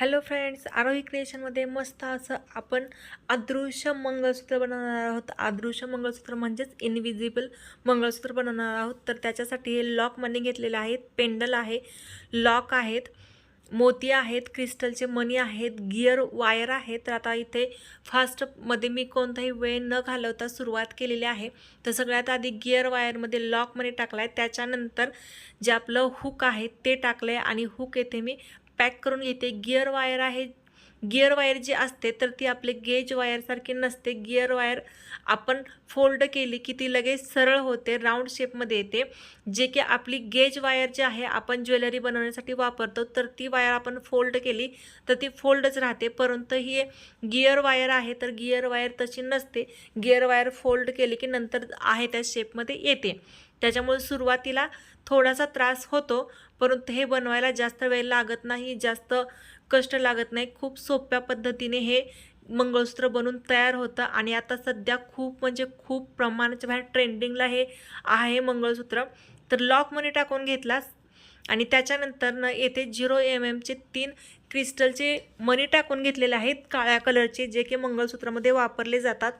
Hello friends आरोही क्रिएशनमध्ये मस्त असं आपण अदृश्य मंगळसूत्र बनवणार आहोत. अदृश्य मंगळसूत्र म्हणजेच इनविजिबल मंगळसूत्र बनवणार आहोत. तर त्याच्यासाठी हे लॉकमध्ये घेतलेले आहेत पेंडल आहे लॉक आहेत मोती आहेत क्रिस्टलचे मणी आहेत गिअर वायर आहे. तर आता इथे फास्टमध्ये मी कोणताही वेळ न घालवता सुरुवात केलेली आहे. तर सगळ्यात आधी गिअर वायरमध्ये लॉक मनी टाकला आहे त्याच्यानंतर जे आपलं हुक आहे ते टाकलं आहे आणि हुक येथे मी पॅक करून घेते. गिअर वायर आहे. गिअर वायर जी असते तर ती आपले गेज वायरसारखी नसते. गिअर वायर आपण फोल्ड केली की ती लगेच सरळ होते राऊंड शेपमध्ये येते. जे की आपली गेज वायर जी आहे आपण ज्वेलरी बनवण्यासाठी वापरतो तर ती वायर आपण फोल्ड केली तर ती फोल्डच राहते. परंतु ही गिअर वायर आहे तर गिअर वायर तशी नसते. गिअर वायर फोल्ड केली की नंतर आहे त्या शेपमध्ये येते. त्याच्यामुळे सुरुवातीला थोडासा त्रास होतो परंतु हे बनवायला जास्त वेळ लागत नाही जास्त कष्ट लागत नाही. खूप सोप्या पद्धतीने हे मंगळसूत्र बनून तयार होतं आणि आता सध्या खूप म्हणजे खूप प्रमाणाच्या बाहेर ट्रेंडिंगला हे आहे मंगळसूत्र. तर लॉक मनी टाकून घेतलास आणि त्याच्यानंतर न येथे झिरो एम एमचे तीन क्रिस्टलचे मनी टाकून घेतलेले आहेत काळ्या कलरचे जे की मंगळसूत्रामध्ये वापरले जातात.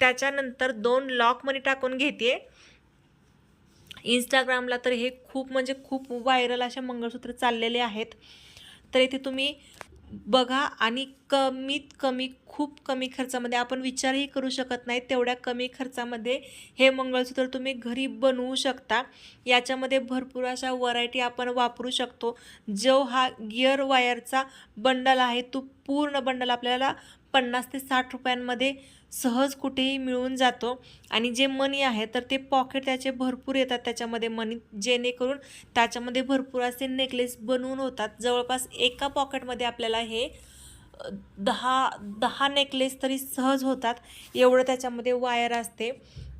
त्याच्यानंतर दोन लॉक मनी टाकून घेते इंस्टाग्रामला तर हे खूप म्हणजे खूप व्हायरल अशा मंगळसूत्र चाललेले आहेत. तर इथे तुम्ही बघा आणि कमीत कमी खूप कमी खर्चामध्ये आपण विचारही करू शकत नाही तेवढ्या कमी खर्चामध्ये हे मंगळसूत्र तुम्ही घरी बनवू शकता. याच्यामध्ये भरपूर अशा व्हरायटी आपण वापरू शकतो. जो हा गिअर वायरचा बंडल आहे तो पूर्ण बंडल आपल्याला पन्नास ते साठ रुपयांमध्ये सहज कुठेही मिळून जातो. आणि जे मनी आहे तर ते पॉकेट त्याचे भरपूर येतात त्याच्यामध्ये मनी जेणेकरून त्याच्यामध्ये भरपूर असे नेकलेस बनवून होतात. जवळपास एका पॉकेटमध्ये आपल्याला हे दहा दहा नेकलेस तरी सहज होतात. एवढं त्याच्यामध्ये वायर असते.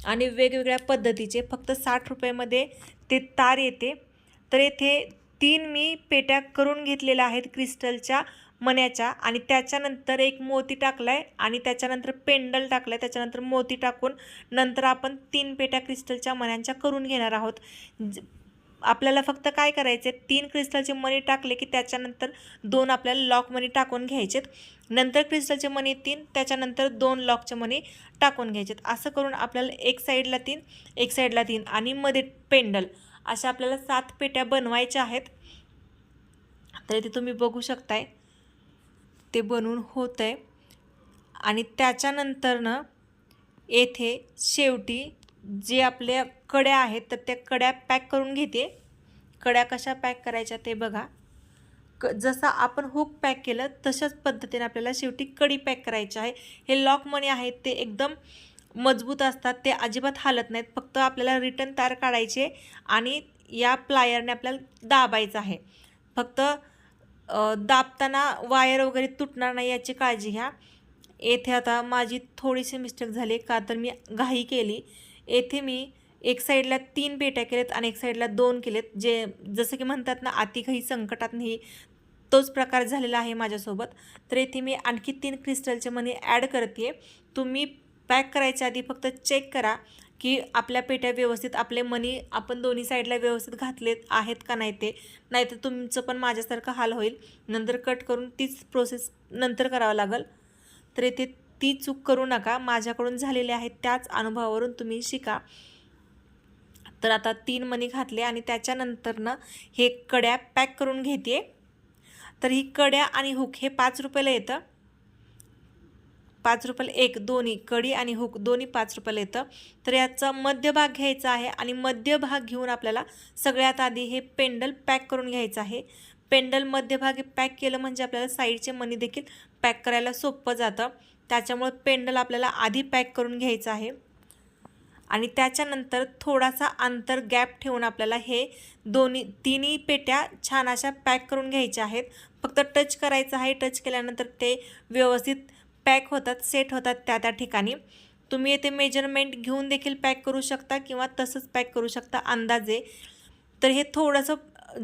आणि वेगवेगळ्या पद्धतीचे फक्त साठ रुपयामध्ये ते तार येते. तर येथे तीन मी पेट्या करून घेतलेल्या आहेत क्रिस्टलच्या मण्याच्या आणि त्याच्यानंतर एक मोती टाकला आहे आणि त्याच्यानंतर पेंडल टाकलं आहे त्याच्यानंतर मोती टाकून नंतर आपण तीन पेट्या क्रिस्टलच्या मण्यांच्या करून घेणार आहोत. ज- आपल्याला फक्त काय करायचे तीन क्रिस्टलचे मणी टाकले की त्याच्यानंतर दोन आपल्याला लॉक मनी टाकून घ्यायचेत. नंतर क्रिस्टलचे मणी तीन त्याच्यानंतर दोन लॉकचे मनी टाकून घ्यायचेत. असं करून आपल्याला एक साईडला तीन एक साईडला तीन आणि मध्ये पेंडल अशा आपल्याला सात पेट्या बनवायच्या आहेत. तर इथे तुम्ही बघू शकताय. ते बनवून होतं आहे. आणि त्याच्यानंतरनं येथे शेवटी जे आपल्या कड्या आहेत तर त्या कड्या पॅक करून घेते. कड्या कशा पॅक करायच्या ते बघा. क जसं आपण हुक पॅक केलं तशाच पद्धतीने आपल्याला शेवटी कडी पॅक करायची आहे. हे लॉक मणी आहेत ते एकदम मजबूत असतात ते अजिबात हालत नाहीत. फक्त आपल्याला रिटर्न तार काढायचे आणि या प्लायरने आपल्याला दाबायचं आहे. फक्त दाबताना वायर वगैरे तुटणार नाही याची काळजी घ्या. येथे आता माझी थोडीशी मिस्टेक झाली का तर मी घाई केली. येथे मी एक साईडला तीन पेट्या केल्यात आणि एक साईडला दोन केलेत. जे जसं की म्हणतात ना अति काही संकटात नाही तोच प्रकार झालेला आहे माझ्यासोबत. तर येथे मी आणखी तीन क्रिस्टलचे मनी ॲड करते तुम्ही पॅक करायच्या आधी फक्त चेक करा. की आपल्या पेट्या व्यवस्थित आपले मनी आपण दोन्ही साईडला व्यवस्थित घातलेत आहेत का नाही ते. नाहीतर तुमचं पण माझ्यासारखं हाल होईल. नंतर कट करून तीच प्रोसेस नंतर करावं लागेल. तर येथे ती चूक करू नका. माझ्याकडून झालेले आहेत त्याच अनुभवावरून तुम्ही शिका. तर आता तीन मणी घातले आणि त्याच्यानंतरनं हे कड्या पॅक करून घेते तर ही कड्या आणि हुक हे पाच रुपयाला येतं. पाच रुपयाला एक दोन्ही कडी आणि हुक दोन्ही पाच रुपयाला येतं. तर याचा मध्यभाग घ्यायचा आहे आणि मध्यभाग घेऊन आपल्याला सगळ्यात आधी हे पेंडल पॅक करून घ्यायचं आहे. पेंडल मध्यभागी पॅक केलं म्हणजे आपल्याला साईडचे मनी देखील पॅक करायला सोपं जातं. त्याच्यामुळे पेंडल आपल्याला आधी पॅक करून घ्यायचं आहे. आणि त्याच्यानंतर थोडासा अंतर गॅप ठेवून आपल्याला हे दोन्ही तिन्ही पेट्या छान अशा पॅक करून घ्यायच्या आहेत. फक्त टच करायचं आहे टच केल्यानंतर ते व्यवस्थित पॅक होतात सेट होतात त्या त्या ठिकाणी. तुम्ही येथे मेजरमेंट घेऊन देखील पॅक करू शकता किंवा तसंच पॅक करू शकता अंदाजे. तर हे थोडंसं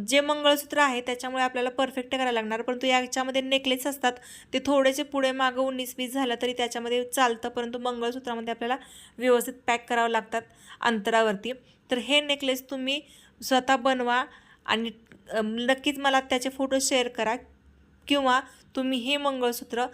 जे मंगळसूत्र आहे त्याच्यामुळे आपल्याला परफेक्ट करायला लागणार परंतु याच्यामध्ये नेकलेस असतात ते थोडेसे पुढे मागं उन्नीस वीस झालं तरी त्याच्यामध्ये चालतं परंतु मंगळसूत्रामध्ये आपल्याला व्यवस्थित पॅक करावं लागतात अंतरावरती. तर हे नेकलेस तुम्ही स्वतः बनवा आणि नक्कीच मला त्याचे फोटो शेअर करा किंवा तुम्ही हे मंगळसूत्र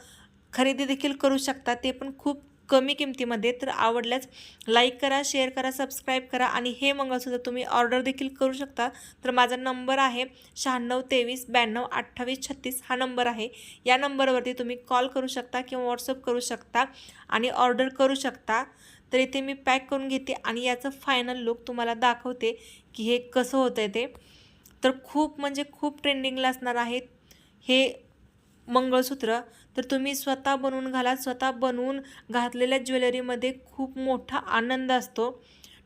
खरेदी देखील करू शकता. ते पण खूप कमी किमतीमध्ये. तर आवडल्यास लाईक करा शेअर करा सबस्क्राईब करा आणि हे मंगळसूत्र तुम्ही ऑर्डर देखील करू शकता. तर माझा नंबर आहे शहाण्णव तेवीस ब्याण्णव अठ्ठावीस छत्तीस. हा नंबर आहे. या नंबरवरती तुम्ही कॉल करू शकता किंवा व्हॉट्सअप करू शकता आणि ऑर्डर करू शकता. तर इथे मी पॅक करून घेते आणि याचं फायनल लुक तुम्हाला दाखवते की हे कसं होतं आहे ते. तर खूप म्हणजे खूप ट्रेंडिंगला असणार आहे हे मंगळसूत्र. तर तुम्ही स्वतः बनवून घाला. स्वतः बनवून घातलेल्या ज्वेलरीमध्ये खूप मोठा आनंद असतो.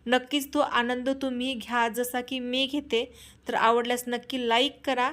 नक्कीच तो आनंद तुम्ही घ्या. जसा की मी घेते तर आवडल्यास नक्की लाईक करा.